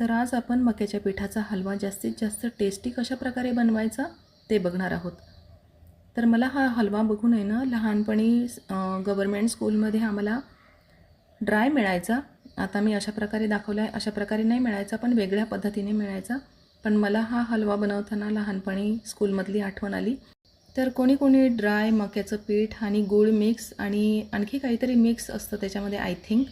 तर आज आपण मक्याच्या पिठाचा हलवा जास्तीत जास्त टेस्टी कशा प्रकारे बनवायचा ते बघणार आहोत. तर मला हा हलवा बघून आहे ना लहानपणी गव्हर्मेंट स्कूलमध्ये आम्हाला ड्राय मिळायचा. आता मी अशा प्रकारे दाखवला आहे अशा प्रकारे नाही मिळायचा पण वेगळ्या पद्धतीने मिळायचा. पण मला हा हलवा बनवताना लहानपणी स्कूलमधली आठवण आली. तर कोणी कोणी ड्राय मक्याचं पीठ आणि गूळ मिक्स आणि आणखी काहीतरी मिक्स असतं त्याच्यामध्ये आय थिंक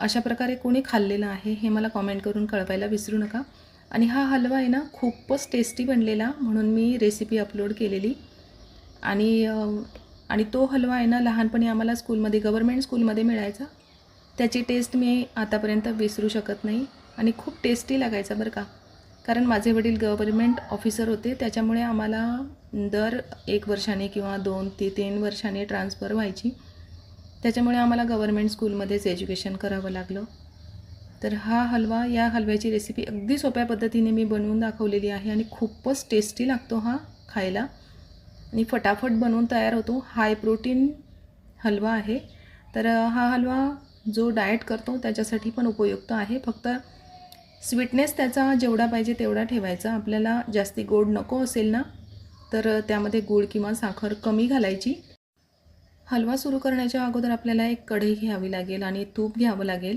अशा प्रकारे कोणी खाल्लेलं आहे हे मला कॉमेंट करून कळवायला विसरू नका. आणि हा हलवा आहे ना खूपच टेस्टी बनलेला म्हणून मी रेसिपी अपलोड केलेली. आणि आणि तो हलवा आहे ना लहानपणी आम्हाला स्कूलमध्ये गव्हर्मेंट स्कूलमध्ये मिळायचा. त्याची टेस्ट मी आतापर्यंत विसरू शकत नाही. आणि खूप टेस्टी लागायचा बरं का. कारण माझे वडील गव्हर्मेंट ऑफिसर होते त्याच्यामुळे आम्हाला दर एक वर्षाने किंवा दोन ते तीन वर्षाने ट्रान्सफर व्हायची. त्याच्यामुळे आम्हाला गव्हर्मेंट स्कूलमध्येच एज्युकेशन करावं लागलं. तर हा हलवा या हलव्याची रेसिपी अगदी सोप्या पद्धतीने मी बनवून दाखवलेली आहे आणि खूपच टेस्टी लागतो हा खायला. आणि फटाफट बनवून तयार होतो. हाय प्रोटीन हलवा आहे. तर हा हलवा जो डाएट करतो त्याच्यासाठी पण उपयुक्त आहे. फक्त स्वीटनेस त्याचा जेवढा पाहिजे तेवढा ठेवायचा. आपल्याला जास्ती गोड नको असेल ना तर त्यामध्ये गूळ किंवा साखर कमी घालायची. हलवा सुरू करण्याच्या अगोदर आपल्याला एक कढई घ्यावी लागेल आणि तूप घ्यावं लागेल.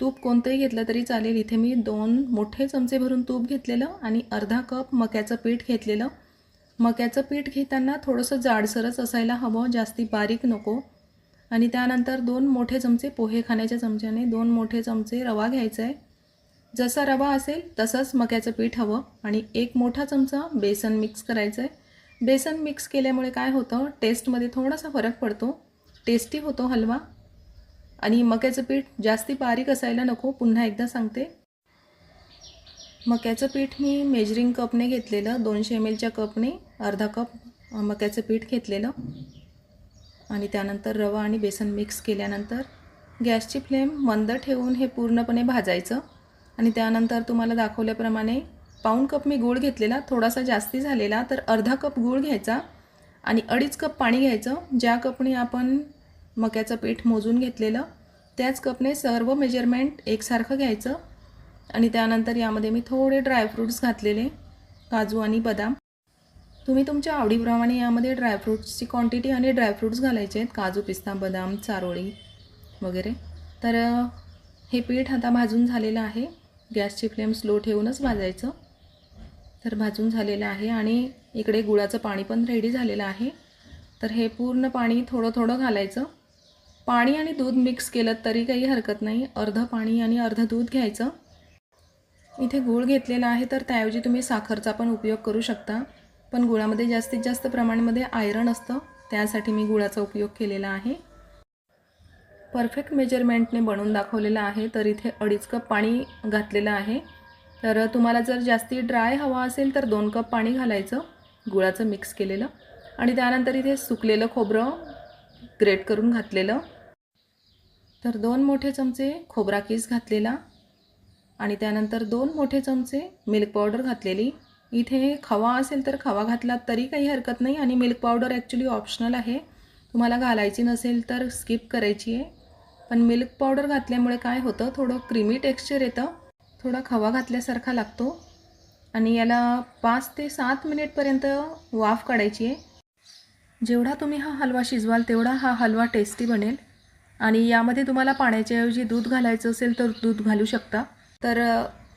तूप कोणतंही घेतलं तरी चालेल. इथे मी दोन मोठे चमचे भरून तूप घेतलेलं आणि अर्धा कप मक्याचं पीठ घेतलेलं. मक्याचं पीठ घेताना थोडंसं जाडसरच असायला हवं जास्ती बारीक नको. आणि त्यानंतर दोन मोठे चमचे पोहे खाण्याच्या चमच्याने दोन मोठे चमचे रवा घ्यायचा आहे जसा रवा असेल तसंच मक्याचं पीठ हवं आणि एक मोठा चमचा बेसन मिक्स करायचं आहे बेसन मिक्स केल्यामुळे काय होतं? टेस्टमध्ये थोडासा फरक पडतो. टेस्टी होतो हलवा. आणि मक्याचं पीठ जास्ती बारीक असायला नको पुन्हा एकदा सांगते. मक्याचं पीठ मी मेजरिंग कपने घेतलेलं दोनशे एम एलच्या कपने अर्धा कप मक्याचं पीठ घेतलेलं. आणि त्यानंतर रवा आणि बेसन मिक्स केल्यानंतर गॅसची फ्लेम मंद ठेवून हे पूर्णपणे भाजायचं. आणि त्यानंतर तुम्हाला दाखवल्याप्रमाणे पाऊण कप मी गूळ घेतलेला थोडासा जास्ती झालेला तर अर्धा कप गूळ घ्यायचा आणि अडीच कप पाणी घ्यायचं. ज्या कपने आपण मक्याचं पीठ मोजून घेतलेलं त्याच कपने सर्व मेजरमेंट एकसारखं घ्यायचं आणि त्यानंतर यामध्ये मी थोडे ड्रायफ्रूट्स घातलेले काजू आणि बदाम. तुम्ही तुमच्या आवडीप्रमाणे यामध्ये ड्रायफ्रूट्सची क्वांटिटी आणि ड्रायफ्रूट्स घालायचे आहेत. काजू पिस्ता बदाम चारोळी वगैरे. तर हे पीठ आता भाजून झालेलं आहे. गॅसची फ्लेम स्लो ठेवूनच भाजायचं. तर भाजून झालेलं आहे आणि इकडे गुळाचं पाणी पण रेडी झालेलं आहे. तर हे पूर्ण पाणी थोडं थोडं घालायचं. पाणी आणि दूध मिक्स केलं तरी काही हरकत नाही. अर्धं पाणी आणि अर्धं दूध घ्यायचं. इथे गूळ घेतलेला आहे तर त्याऐवजी तुम्ही साखरचा पण उपयोग करू शकता. पण गुळामध्ये जास्तीत जास्त प्रमाणामध्ये आयरन असतं. त्यासाठी मी गुळाचा उपयोग केलेला आहे. परफेक्ट मेजरमेंटने बनवून दाखवलेलं आहे. तर इथे अडीच कप पाणी घातलेलं आहे. तर तुम्हाला जर जास्ती ड्राय हवा असेल तर दोन कप पाणी घालायचं गुळाचं मिक्स केलेलं आणि त्यानंतर इथे सुकलेलं खोबरं ग्रेट करून घातलेलं. तर दोन मोठे चमचे खोबरा किस घातलेला आणि त्यानंतर दोन मोठे चमचे मिल्क पावडर घातलेली. इथे खवा असेल तर खवा घातला तरी काही हरकत नाही आणि मिल्क पावडर ॲक्च्युली ऑप्शनल आहे. तुम्हाला घालायची नसेल तर स्किप करायची आहे. पण मिल्क पावडर घातल्यामुळे काय होतं? थोडं क्रीमी टेक्स्चर येतं. थोडा खवा घातल्यासारखा लागतो आणि याला पाच ते सात मिनिटपर्यंत वाफ काढायची आहे. जेवढा तुम्ही हा हलवा शिजवाल तेवढा हा हलवा टेस्टी बनेल. आणि यामध्ये तुम्हाला पाण्याच्या ऐवजी दूध घालायचं असेल तर दूध घालू शकता. तर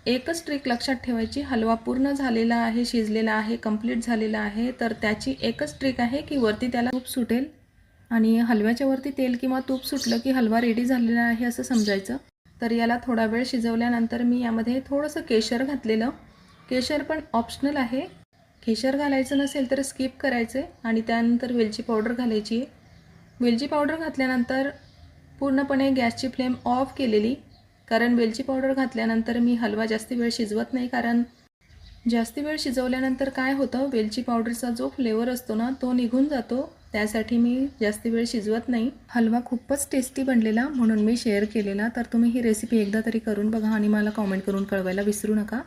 एकच ट्रिक लक्षात ठेवायची. हलवा पूर्ण झालेला आहे शिजलेला आहे कंप्लीट झालेला आहे तर त्याची एकच ट्रिक आहे की वरती त्याला तूप सुटेल आणि हलव्याच्या वरती तेल किंवा तूप सुटलं की हलवा रेडी झालेला आहे असं समजायचं. तर याला थोडा वेळ शिजवल्यानंतर मी यामध्ये थोडंसं केशर घातलेलं. केशर पण ऑप्शनल आहे. केशर घालायचं नसेल तर स्किप करायचं आणि त्यानंतर वेलची पावडर घालायची आहे. वेलची पावडर घातल्यानंतर पूर्णपणे गॅसची फ्लेम ऑफ केलेली. कारण वेलची पावडर घातल्यानंतर मी हलवा जास्त वेळ शिजवत नाही कारण जास्ती वेळ शिजवल्यानंतर काय होतं? वेलची पावडरचा जो फ्लेवर असतो ना तो निघून जातो. त्यासाठी मी जास्ती वेळ शिजवत नाही. हलवा खूपच टेस्टी बनलेला म्हणून मी शेअर केलेला. तर तुम्ही ही रेसिपी एकदा तरी करून बघा आणि मला कॉमेंट करून कळवायला विसरू नका.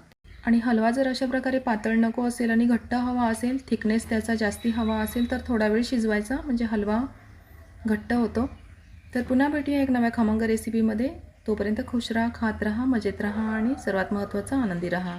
आणि हलवा जर अशा प्रकारे पातळ नको असेल आणि घट्ट हवा असेल थिकनेस त्याचा जास्ती हवा असेल तर थोडा वेळ शिजवायचा. म्हणजे हलवा घट्ट होतो. तर पुन्हा भेटूया एक नव्या खमंग रेसिपीमध्ये तोपर्यंत खुश राहा खात राहा मजेत राहा आणि सर्वात महत्त्वाचं आनंदी राहा.